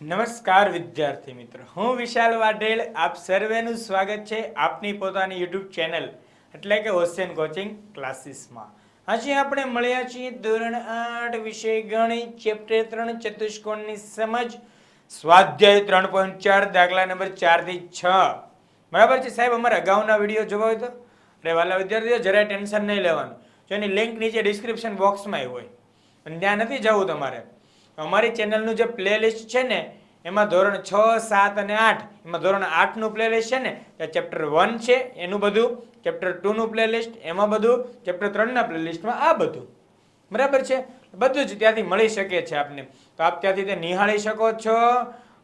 નમસ્કાર વિદ્યાર્થી મિત્રો. હું વિશાલ વાઢેલ. આપ સર્વેનું સ્વાગત છે આપની પોતાની યુટ્યુબ ચેનલ એટલે કે ઓશિયન કોચિંગ ક્લાસીસમાં. આજે આપણે મળ્યા છીએ ધોરણ આઠ વિષય ગણિત, ચેપ્ટર ત્રણ, ચતુષ્કોણની સમજ, સ્વાધ્યાય ત્રણ પોઈન્ટ ચાર, દાખલા નંબર ચારથી છ. બરાબર છે સાહેબ? અમારા અગાઉના વીડિયો જોવા હોય તો? અરે વાલા વિદ્યાર્થીઓ, જરાય ટેન્શન નહીં લેવાનું. જો એની લિંક નીચે ડિસ્ક્રિપ્શન બોક્સમાં હોય. અને ત્યાં નથી જવું તમારે. અમારી ચેનલનું જે પ્લેલિસ્ટ છે ને, એમાં ધોરણ છ, સાત અને આઠ, એમાં ધોરણ આઠનું પ્લેલિસ્ટ છે ને ચેપ્ટર વન છે એનું બધું, ચેપ્ટર ટુનું પ્લેલિસ્ટ, એમાં બધું, ચેપ્ટર ત્રણના પ્લેલિસ્ટમાં આ બધું. બરાબર છે? બધું જ ત્યાંથી મળી શકે છે આપને. તો આપ ત્યાંથી તે નિહાળી શકો છો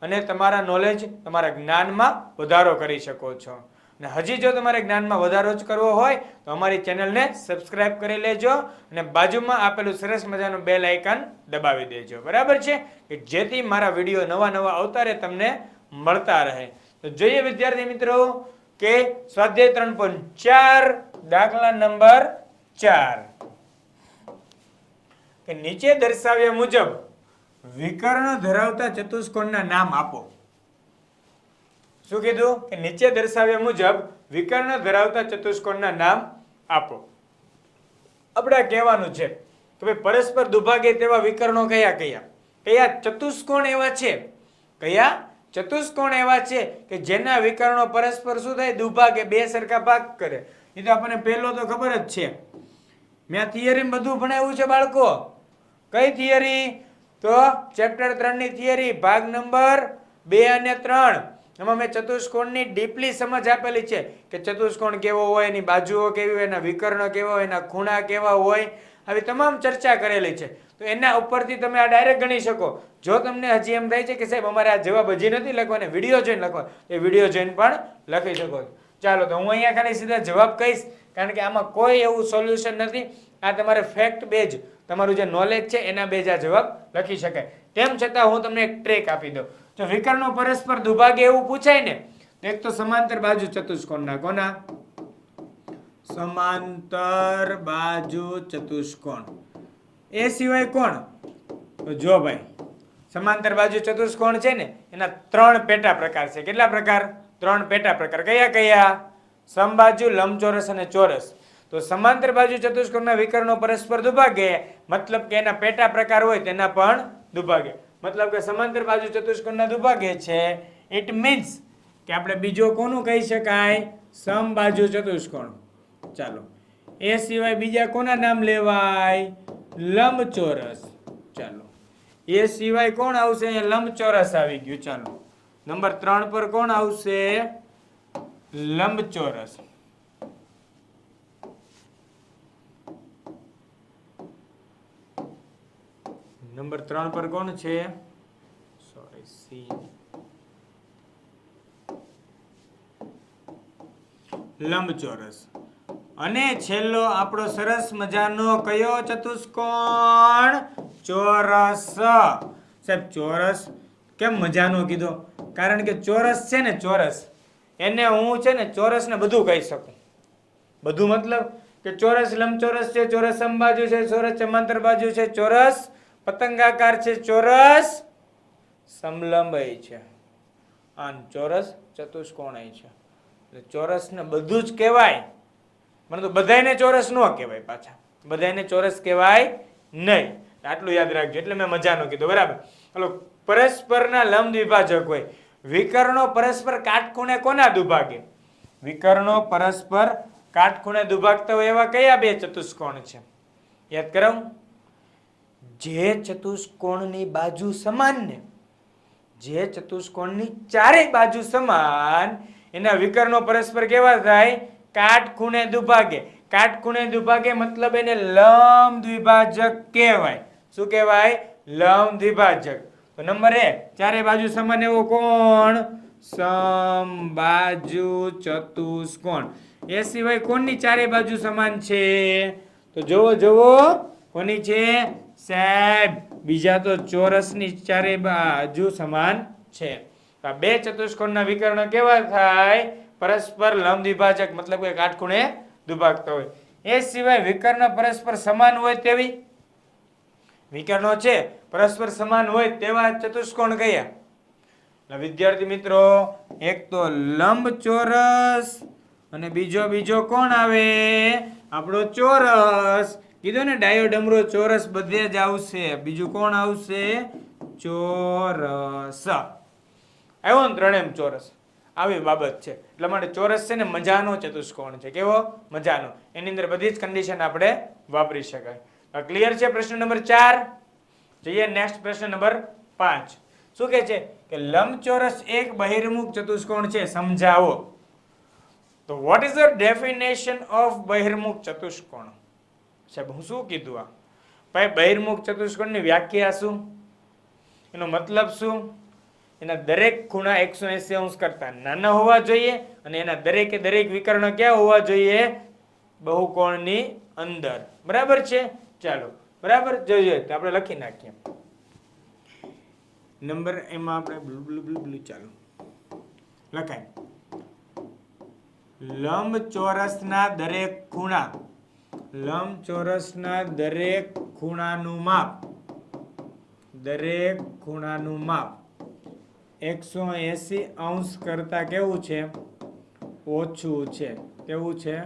અને તમારા નોલેજ તમારા જ્ઞાનમાં વધારો કરી શકો છો. અને હજી જો તમારે જ્ઞાનમાં વધારો જ કરવો હોય, તો અમારી ચેનલને સબસ્ક્રાઇબ કરી લેજો અને બાજુમાં આપેલું સરસ મજાનું બેલ આઇકન દબાવી દેજો. બરાબર છે? કે જેથી મારા વીડિયો નવા નવા અવતારે તમને મળતા રહે. તો જોઈએ વિદ્યાર્થી મિત્રો, કે સ્વાધ્યાય ત્રણ પોઈન્ટ ચાર, દાખલા નંબર ચાર. કે નીચે દર્શાવ્યા મુજબ વિકર્ણ ધરાવતા ચતુષ્કોણના નામ આપો. શું કીધું? કે નીચે દર્શાવ્યા મુજબ વિકર્ણ ધરાવતા ચતુષ્કોણના નામ આપો. આપણે કહેવાનું છે. કે ભાઈ પરસ્પર દુભાગે તેવા વિકર્ણો કયા કયા? કયા ચતુષ્કોણ એવા છે? કયા ચતુષ્કોણ એવા છે કે જેના વિકર્ણો પરસ્પર શું થાય? દુભાગે, બે સરખા ભાગ કરે. એ તો આપણને પહેલો તો ખબર જ છે. મેં થિયરી બધું ભણાવ્યું છે બાળકો. કઈ થિયરી તો ચેપ્ટર ત્રણની થિયરી ભાગ નંબર બે અને ત્રણ. એમાં મેં ચતુષ્કોણની ડીપલી સમજ આપેલી છે કે ચતુષ્કોણ કેવો હોય, એની બાજુઓ કેવી હોય, એના વિકર્ણ કેવા હોય, એના ખૂણા કેવા હોય, આવી તમામ ચર્ચા કરેલી છે. તો એના ઉપરથી તમે આ ડાયરેક્ટ ગણી શકો. જો તમને હજી એમ થાય છે કે સાહેબ અમારે આ જવાબ હજી નથી લખવાને વીડિયો જોઈને લખવા, એ વીડિયો જોઈને પણ લખી શકો ચાલો, તો હું અહીંયા ખાલી સીધા જવાબ કહીશ, કારણ કે આમાં કોઈ એવું સોલ્યુશન નથી. આ તમારે ફેક્ટ બેઝ તમારું જે નોલેજ છે, એના બેઝ આ જવાબ લખી શકાય. તેમ છતાં હું તમને એક ટ્રેક આપી દઉં. જો વિકર્ણો પરસ્પર દુભાગે એવું પૂછાય ને એક તો સમાંતર બાજુ ચતુષ્કોણના કોના? સમાંતર બાજુ ચતુષ્કોણ. એ સિવાય કોણ? તો જો ભાઈ, સમાંતર બાજુ ચતુષ્કોણ છે ને, એના ત્રણ પેટા પ્રકાર છે. કેટલા પ્રકાર? ત્રણ પેટા પ્રકાર. કયા કયા? સમબાજુ, લંબચોરસ અને ચોરસ. તો સમાંતર બાજુ ચતુષ્કોણના વિકર્ણો પરસ્પર દુભાગે, મતલબ કે એના પેટા પ્રકાર હોય તેના પણ દુભાગે. મતલબ કે સમાંતર બાજુ ચતુષ્કોણના દુભાગે છે ઇટ મીન્સ કે આપણે બીજો કોનું કહી શકાય? સમબાજુ ચતુષ્કોણ. ચાલો. એ સિવાય બીજા કોના નામ લેવાય? લંબચોરસ. ચાલો. એ સિવાય કોણ આવશે? અહીંયા લંબચોરસ આવી ગયું. ચાલો. નંબર ત્રણ પર કોણ આવશે? લંબચોરસ. નંબર ત્રણ પર કોણ છે? સોરી સી લંબચોરસ. અને છેલ્લો આપણો સરસ મજાનો કયો ચતુષ્કોણ? ચોરસ. સાહેબ, ચોરસ કેમ મજાનો કીધો? કારણ કે ચોરસ છે ને ચોરસ, એને હું છે ને ચોરસને બધું કહી શકું. બધું મતલબ કે ચોરસ લંબચોરસ છે, ચોરસ અંબાજુ છે, ચોરસ ચમાંતર બાજુ છે, ચોરસ પતંગાકાર છે, ચોરસ સમલંબય છે. આન ચોરસ ચતુષ્કોણય છે. એટલે ચોરસને બધું જ કહેવાય. મને તો બધાયને ચોરસ ન કહેવાય પાછા. બધાયને ચોરસ કહેવાય નહીં. આટલું યાદ રાખજો, એટલે મેં મજાનું કીધું, બરાબર? હલો, પરસ્પરના લંબ દ્વિભાજક હોય. વિકર્ણો પરસ્પર કાટખૂણે કોના દુભાગે? વિકર્ણો પરસ્પર કાટખૂણે દુભાગતા હોય એવા કયા બે ચતુષ્કોણ છે? યાદ કરાવું? જે ચતુષ્કોણની બાજુ સમાન ને, જે ચતુષ્કોણની ચારેય બાજુ સમાન, એના વિકર્ણો પરસ્પર કેવા થાય? કાટખૂણે દુભાગે. કાટખૂણે દુભાગે મતલબ એને લંબ દ્વિભાજક કહેવાય. શું કહેવાય? લંબ દ્વિભાજક. તો નંબર એ ચારે બાજુ સમાન એવો કોણ? સમબાજુ ચતુષ્કોણ. એ સિવાય કોણની ચારે બાજુ સમાન છે? તો જોવો જોવો કોની છે? સાહેબ, બીજા તો ચોરસની ચારે બાજુ સમાન છે. બે ચતુષ્કોણના વિકર્ણ કેવા થાય? પરસ્પર લંબ દ્વિભાજક મતલબ કે કાટખૂણે દુભાગતા હોય. એ સિવાય વિકર્ણ પરસ્પર સમાન હોય તેવી? વિકર્ણો છે, પરસ્પર સમાન હોય તેવા ચતુષ્કોણ કયા? વિદ્યાર્થી મિત્રો, એક તો લંબ ચોરસ અને બીજો બીજો કોણ આવે? આપણો ચોરસ. કીધું ને ડાયો ડમરો ચોરસ બધે જ આવશે. બીજું કોણ આવશે? ચોરસ. આવ્યો ને ત્રણેમ ચોરસ. આવી બાબત છે. એટલા માટે ચોરસ છે ને, મજાનો ચતુષ્કોણ છે. કેવો? મજાનો. એની અંદર બધી જ કન્ડિશન આપણે વાપરી શકાય. ક્લિયર છે પ્રશ્ન નંબર ચાર? જઈએ નેક્સ્ટ પ્રશ્ન નંબર પાંચ. શું કહે છે? કે લંબચોરસ એક બહિર્મુખ ચતુષ્કોણ છે. સમજાવો. તો what is the definition of બહિર્મુખ ચતુષ્કોણ? સાહેબ, હું શું કીધું આ? ભાઈ, બહિર્મુખ ચતુષ્કોણની વ્યાખ્યા શું? એનો મતલબ શું? એના દરેક ખૂણા એકસો એસી અંશ કરતા નાના હોવા જોઈએ અને એના દરેકે દરેક વિકર્ણ ક્યાં હોવા જોઈએ? બહુકોણની અંદર. બરાબર છે? ચાલો. બરાબર? જોઈએ તો આપણે લખી નાખીએ. નંબર એમાં આપણે બ્લુ બ્લુ બ્લુ બ્લુ ચાલો. લખાય. લંબચોરસના દરેક ખૂણા લંબચોરસના દરેક ખૂણાનું માપ. દરેક ખૂણાનું માપ. એકસો એંસી અંશ કરતાં કેવું છે? ઓછું છે. કેવું છે?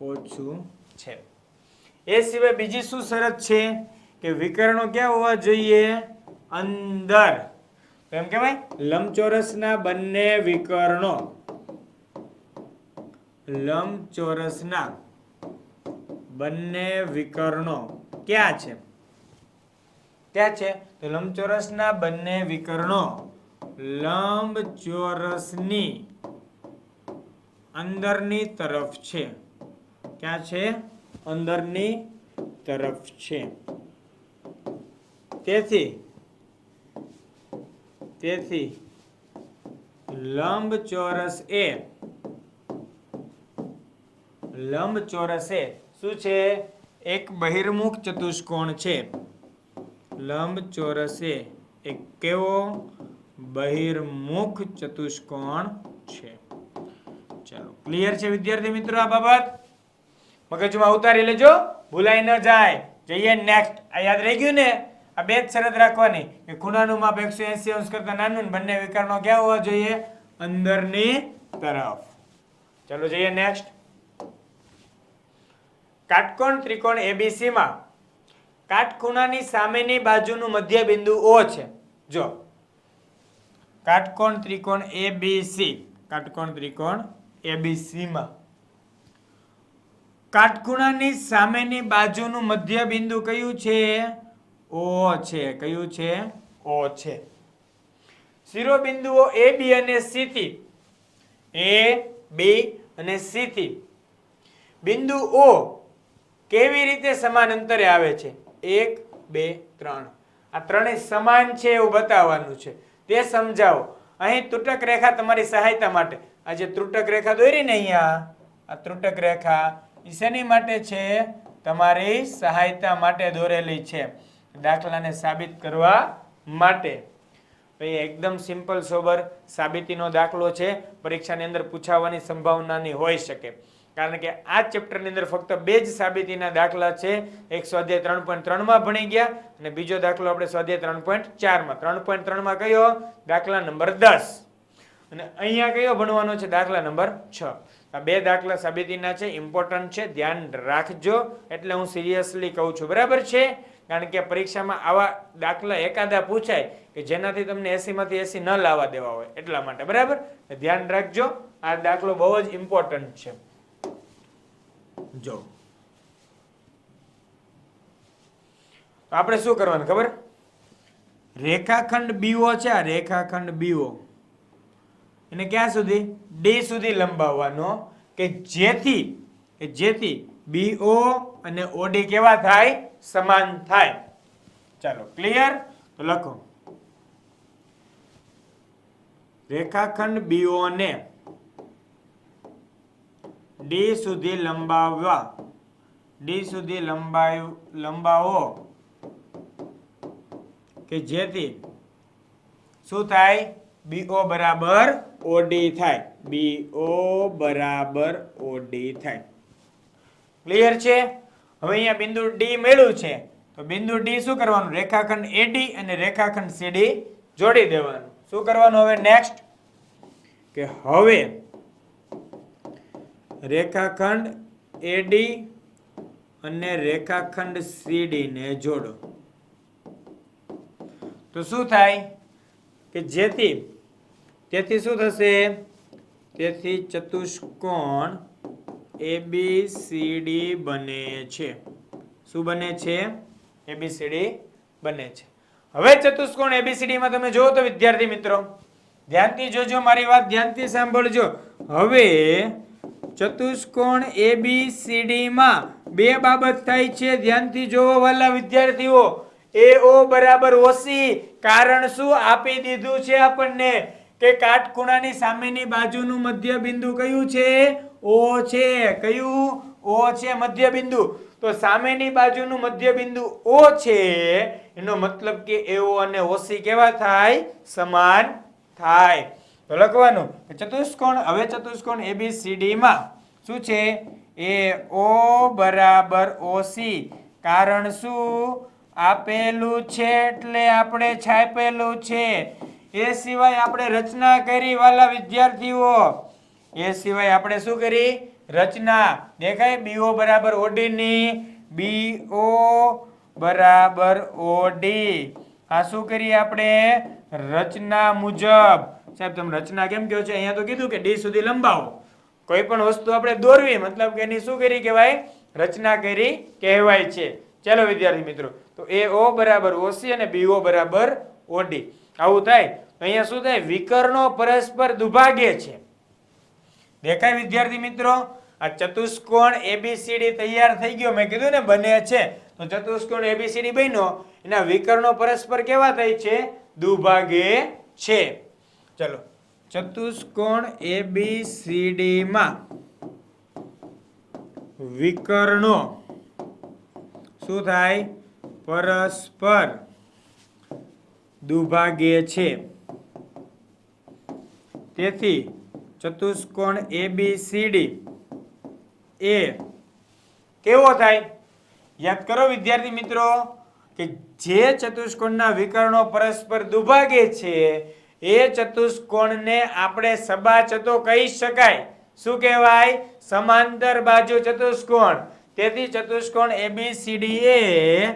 ઓછું છે. એ સિવાય બીજી શું શરત છે? કે વિકર્ણો ક્યાં હોવા જોઈએ? અંદર. એમ કહેવાય, લંબચોરસના બંને વિકર્ણો. લંબચોરસના બંને વિકર્ણો ક્યાં છે? ત્યાં છે? તો લંબચોરસના બંને વિકર્ણો લંબચોરસની અંદરની તરફ છે. ક્યાં છે? અંદરની તરફ છે. તેથી તેથી લંબચોરસ એ લંબચોરસ એ શું છે? એક બહિર્મુખ ચતુષ્કોણ છે. લંબચોરસે એક કેવો? બહિર્મુખ ચતુષ્કોણ છે. ચાલો ક્લિયર છે વિદ્યાર્થી મિત્રો આ બાબત? મગજમાં ઉતારી લેજો, ભૂલાઈ ન જાય. જઈએ નેક્સ્ટ આ યાદ રહી ગયું ને? આ બે જ શરત રાખવાની. કે ખૂણાનું માપ એકસો એસી અંશ કરતા નાનું બંને વિકારનો ક્યાં હોવા જોઈએ? અંદરની તરફ. ચાલો જઈએ નેક્સ્ટ કાટકોણ ત્રિકોણ એબીસીમાં કાટખૂણાની સામેની બાજુનું મધ્ય બિંદુ ઓ છે. જો. કાટકોણ ત્રિકોણ એબીસી કાટકોણ ત્રિકોણ એબીસીમાં કાટખૂણાની સામેની બાજુનું મધ્ય બિંદુ કયું છે? ઓ છે. કયું છે? ઓ છે. શિરોબિંદુઓ એ બી અને સી થી. એ બી અને સી થી. બિંદુ O કેવી રીતે સમાન અંતરે આવે છે? એક, બે, ત્રણ. આ ત્રણેય સમાન છે એવું બતાવવાનું છે. તે સમજાવો. અહીં તૂટક રેખા તમારી સહાયતા માટે. આ જે ત્રુટક રેખા દોરી ને અહીંયા, આ ત્રુટક રેખા એ શેની માટે છે? તમારી સહાયતા માટે દોરેલી છે. દાખલાને સાબિત કરવા માટે. એ એકદમ સિમ્પલ સોબર સાબિતીનો દાખલો છે. પરીક્ષાની અંદર પૂછાવાની સંભાવનાની હોઈ શકે. કારણ કે આ ચેપ્ટરની અંદર ફક્ત બે જ સાબિતીના દાખલા છે. એક સ્વાધ્યાય ત્રણ પોઈન્ટ ત્રણમાં ભણી ગયા અને બીજો દાખલો આપણે સ્વાધ્યાય ત્રણ પોઈન્ટ ચારમાં. ત્રણ પોઈન્ટ ત્રણમાં કયો? દાખલા નંબર દસ. અને અહીંયા કયો ભણવાનો છે? દાખલા નંબર છ. આ બે દાખલા સાબિતીના છે ઇમ્પોર્ટન્ટ છે, ધ્યાન રાખજો. એટલે હું સિરિયસલી કહું છું, બરાબર છે? કારણ કે પરીક્ષામાં આવા દાખલા એકાદા પૂછાય કે જેનાથી તમને એસીમાંથી એસી ન લાવવા દેવા હોય એટલા માટે, બરાબર? ધ્યાન રાખજો, આ દાખલો બહુ જ ઇમ્પોર્ટન્ટ છે. જો. આપણે શું કરવાનું, ખબર? રેખાખંડ બીઓ છે, આ રેખાખંડ બીઓ. એને ક્યાં સુધી? ડી સુધી લંબાવવાનો કે જેથી કે જેથી બીઓ અને ઓડી કેવા થાય? સમાન થાય. ચાલો, ક્લિયર? તો લખો. રેખાખંડ બીઓ ને ડી સુધી લંબાવવા. ડી સુધી લંબાય લંબાવો. કે જેથી શું થાય? બીઓ બરાબર ઓડી થાય. બીઓ બરાબર ઓડી થાય. ક્લિયર છે? હવે અહીંયા બિંદુ ડી મેળવ્યું છે. તો બિંદુ ડી શું કરવાનું? રેખાખંડ એડી અને રેખાખંડ સીડી જોડી દેવાનું. શું કરવાનું હવે નેક્સ્ટ કે હવે રેખાખંડ એડી અને રેખાખંડ સીડી ને જોડો. તો શું થાય? કે જેથી, તેથી શું થશે? તેથી ચતુષ્કોણ એબીસીડી બને છે. શું બને છે? એબીસીડી બને છે. હવે ચતુષ્કોણ એબીસીડીમાં તમે જોવો તો વિદ્યાર્થી મિત્રો, ધ્યાનથી જોજો, મારી વાત ધ્યાનથી સાંભળજો. હવે ચતુષ્કોણ એબીસીડી માં બે બાબત થાય છે. ધ્યાનથી જોવો વાલા વિદ્યાર્થીઓ ઓ બરાબર ઓસી કારણ શું? આપી દીધું છે આપણને કે કાટખૂણાની સામેની બાજુનું મધ્ય બિંદુ કયું છે? ઓ છે. કયું? ઓ છે. મધ્ય બિંદુ તો સામેની બાજુનું મધ્ય બિંદુ ઓ છે, એનો મતલબ કે એઓ અને ઓસી કેવા થાય? સમાન થાય. તો લખવાનું. ચતુષ્કોણ, હવે ચતુષ્કોણ એબીસીડી માં શું છે? એ ઓ બરાબર ઓસી કારણ શું? આપેલું છે એટલે આપણે છાપેલું છે. એ સિવાય આપણે રચના કરી વાલા વિદ્યાર્થીઓ. એ સિવાય આપણે શું કરી? રચના. દેખાય? બીઓ બરાબર ઓડીની બીઓ બરાબર ઓડી આ શું કરીએ આપણે? રચના મુજબ. સાહેબ, તમે રચના કેમ કહો છો? અહીંયા તો કીધું કે ડી સુધી લંબાવો. કોઈ પણ વસ્તુ આપણે દોરવી, મતલબ કે એની શું કરી કહેવાય? રચના કરી કહેવાય છે. ચાલો વિદ્યાર્થી મિત્રો, તો એ ઓ બરાબર ઓસી અને બીઓ બરાબર ઓડી. આવું થાય? અહીંયા શું થાય? વિકર્ણો પરસ્પર દુભાગે છે. દેખાય વિદ્યાર્થી મિત્રો, આ ચતુષ્કોણ એબીસીડી તૈયાર થઈ ગયો. મેં કીધું ને, બને છે. તો ચતુષ્કોણ એબીસીડી બન્યો. એના વિકર્ણો પરસ્પર કેવા થાય છે? દુભાગે છે. ચલો. ચતુષ્કોણ એબીસીડી માં વિકર્ણો શું થાય? પરસ્પર દુભાગે છે. તેથી ચતુષ્કોણ એબીસીડી એ કેવો થાય? યાદ કરો વિદ્યાર્થી મિત્રો, કે જે ચતુષ્કોણના વિકર્ણો પરસ્પર દુભાગે છે એ ચતુષ્કોણને આપણે સબાચતો કહી શકાય. શું કહેવાય? સમાંતર બાજુ ચતુષ્કોણ. તેથી ચતુષ્કોણ એબીસીડી એ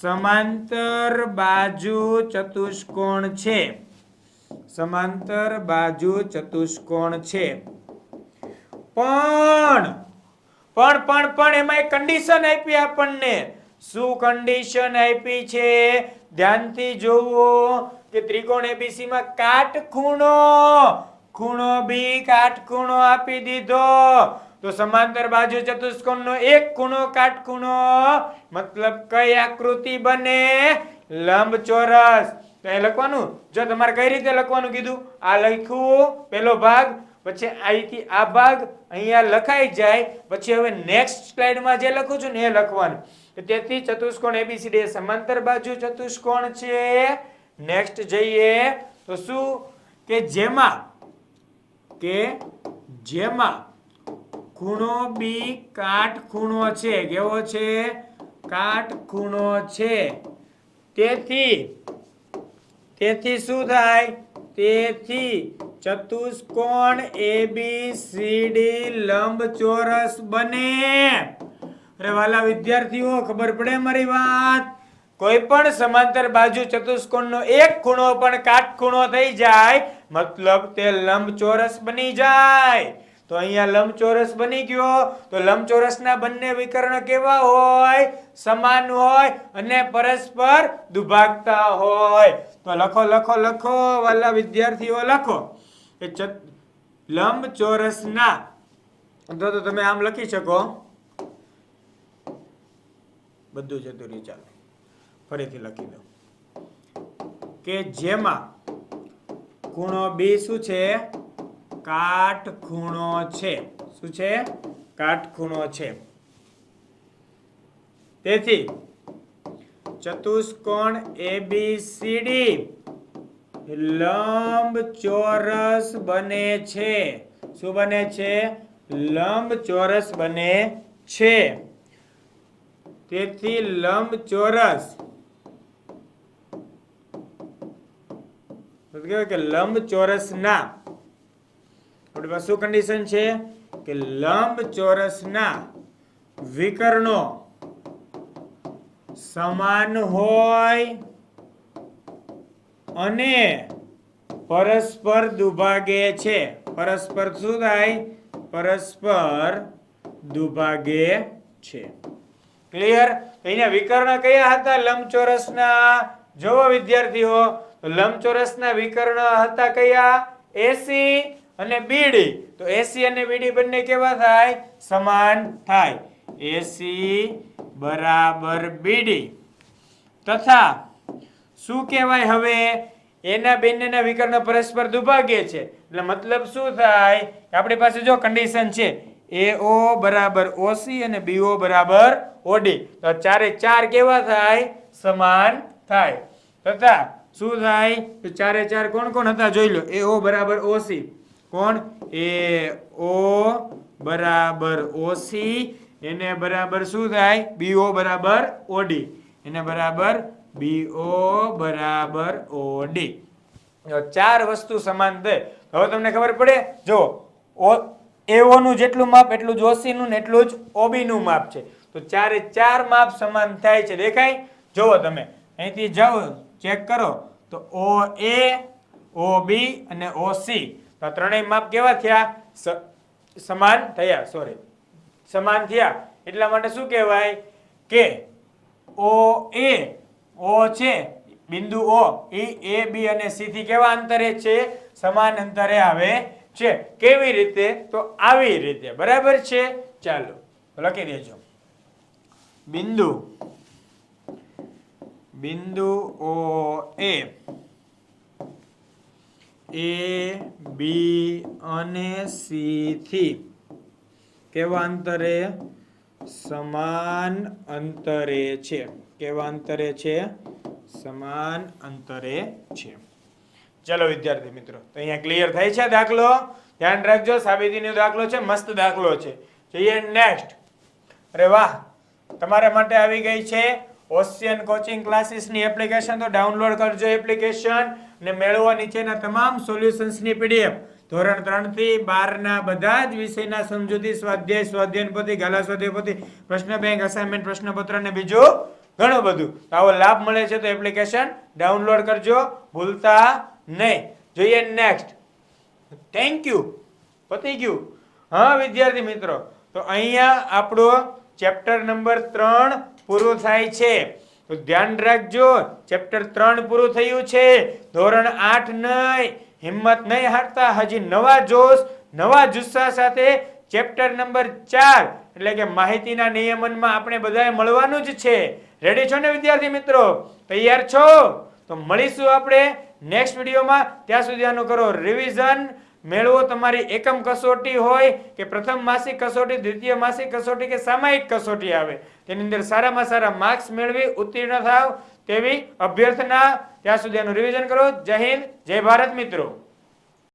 સમાંતર બાજુ ચતુષ્કોણ છે. સમાંતર બાજુ ચતુષ્કોણ છે. પણ પણ પણ પણ એમાં એક કન્ડિશન આપી આપણને. શું કન્ડિશન આપી છે? ધ્યાનથી જોવો. કે ત્રિકોણ એબીસી માં કાટખૂણો. ખૂણો બી કાટખૂણો આપી દીધો. તો સમાંતર બાજુ ચતુષ્કોણનો એક ખૂણો, કાટખૂણો. મતલબ કઈ આકૃતિ બને? લંબચોરસ. તો એ લખવાનું? જો તમારે કઈ રીતે લખવાનું કીધું? આ લખ્યું પેલો ભાગ, પછી અહીંથી આ ભાગ, અહીંયા લખાઈ જાય. પછી હવે નેક્સ્ટ સ્લાઇડમાં જે લખું છું ને એ લખવાનું. તેથી ચતુષ્કોણ એબીસીડી સમાંતર બાજુ ચતુષ્કોણ છે. નેક્સ્ટ જઈએ તો શું? કે જેમાં કે જેમાં ખૂણો બી કાટખૂણો છે. કેવો છે? કાટખૂણો છે. તેથી તેથી શું થાય? તેથી ચતુષ્કોણ એબીસીડી લંબચોરસ બને. અરે વાલા વિદ્યાર્થીઓ, ખબર પડે મારી વાત? કોઈ પણ સમાંતર બાજુ ચતુષ્કોણનો એક ખૂણો પણ કાટખૂણો થઈ જાય, મતલબ તે લંબચોરસ બની જાય. તો અહીંયા લંબચોરસ બની ગયો, તો લંબચોરસના બંને વિકર્ણ કેવા હોય? સમાન હોય અને પરસ્પર દુભાગતા હોય. તો લખો લખો લખો, વાલા વિદ્યાર્થીઓ, લખો. કે લંબચોરસના. તો તમે આમ લખી શકો. બધું જતું રહ્યું ચાલો. ફરીથી લખી દઉં. કે જેમાં ખૂણો બી શું છે? કાટખૂણો છે. શું છે? કાટખૂણો છે. તેથી ચતુષ્કોણ એબીસીડી લંબચોરસ બને છે. શું બને છે? લંબચોરસ બને છે. તેથી લંબચોરસ તો કહેવાય કે લંબચોરસના. આપણી પાસે શું કન્ડિશન છે? કે લંબચોરસના વિકર્ણો સમાન હોય અને પરસ્પર દુભાગે છે. પરસ્પર શું થાય? પરસ્પર દુભાગે છે. ક્લિયર અહીંયા વિકર્ણ કયા હતા? લંબચોરસના. જોવો વિદ્યાર્થીઓ લંબચોરસના વિકર્ણ હતા કયા? એસી અને બીડી તો એસી અને બીડી બંને કેવા થાય? સમાન થાય. એસી બરાબર બીડી તથા શું કહેવાય હવે? એના બંનેના વિકર્ણ પરસ્પર દુભાગ્ય છે. એટલે મતલબ શું થાય? આપણી પાસે જો કન્ડિશન છે. એઓ બરાબર ઓસી અને બીઓ બરાબર ઓડી તો ચારે ચાર કેવા થાય? સમાન થાય. તથા શું થાય? તો ચારે ચાર કોણ કોણ હતા? જોઈ લો. એઓ બરાબર ઓસી. કોણ? એ ઓ બરાબર ઓસી. એને બરાબર શું થાય? બીઓ બરાબર ઓડી. એને બરાબર બીઓ બરાબર ઓડી. ચાર વસ્તુ સમાન થાય હવે તમને ખબર પડે? જો, ઓ એઓનું જેટલું માપ, એટલું જ ઓસીનું ને એટલું જ ઓબીનું માપ છે. તો ચારે ચાર માપ સમાન થાય છે. દેખાય? જુઓ તમે. અહીંથી જાઓ. ચેક કરો તો ઓ એ, ઓ બી અને ઓ સી. તો ત્રણેય માપ કેવા થયા? સમાન થયા સોરી સમાન થયા. એટલા માટે શું કહેવાય? કે ઓ એ, ઓ છે, બિંદુ ઓ એ એ, બી અને સી થી કેવા અંતરે છે? સમાન અંતરે આવે છે. કેવી રીતે? તો આવી રીતે. બરાબર છે? ચાલો, લખી દેજો. બિંદુ બિંદુ ઓ એ. એ, બી અને સી થી કેવા અંતરે? સમાન અંતરે છે. કેવા અંતરે છે? સમાન અંતરે છે. ચલો વિદ્યાર્થી મિત્રો, તો અહીંયા ક્લિયર થાય છે દાખલો? ધ્યાન રાખજો, સાબિતીનો દાખલો છે, મસ્ત દાખલો છે. જઈએ નેક્સ્ટ. અરે વાહ, તમારા માટે આવી ગઈ છે ઓશિયન કોચિંગ ક્લાસીસની એપ્લિકેશન તો ડાઉનલોડ કરજો એપ્લિકેશન ને મેળવો નીચેના તમામ સોલ્યુશન્સની પીડીએફ ધોરણ ત્રણથી બાર ના બધા જ વિષયના સમજૂતી, સ્વાધ્યાય સ્વાધ્યાયન પોથી ગાલા સ્વાધ્યાય પ્રશ્ન બેંક અસાઇનમેન્ટ પ્રશ્નપત્ર ને બીજું ઘણું બધું. આવો લાભ મળે છે તો એપ્લિકેશન ડાઉનલોડ કરજો, ભૂલતા નહીં. જોઈએ નેક્સ્ટ થેન્ક યુ પતી ગયું. હા, વિદ્યાર્થી મિત્રો, તો અહીંયા આપણો ચેપ્ટર નંબર ત્રણ પૂરું થાય છે. તો ધ્યાન રાખજો ચેપ્ટર ત્રણ પૂરું થયું છે. ધોરણ આઠ નહીં, હિંમત નહીં હારતા, હજી નવા જોશ, નવા જુસ્સા સાથે ચેપ્ટર નંબર ચાર, એટલે કે માહિતીના નિયમનમાં આપણે બધાએ મળવાનું જ છે. રેડી છો ને વિદ્યાર્થી મિત્રો? તૈયાર છો? તો મળીશું આપણે નેક્સ્ટ વિડીયોમાં ત્યાં સુધી આનું કરો રિવિઝન મેળવો તમારી એકમ કસોટી હોય કે પ્રથમ માસિક કસોટી, દ્વિતીય માસિક કસોટી કે સામાયિક કસોટી આવે. તેની અંદર સારામાં સારા માર્ક્સ મેળવી ઉત્તીર્ણ થાવ તેવી અભ્યર્થના ત્યાં સુધી એનું રિવિઝન કરો. જય હિન્દ, જય ભારત મિત્રો.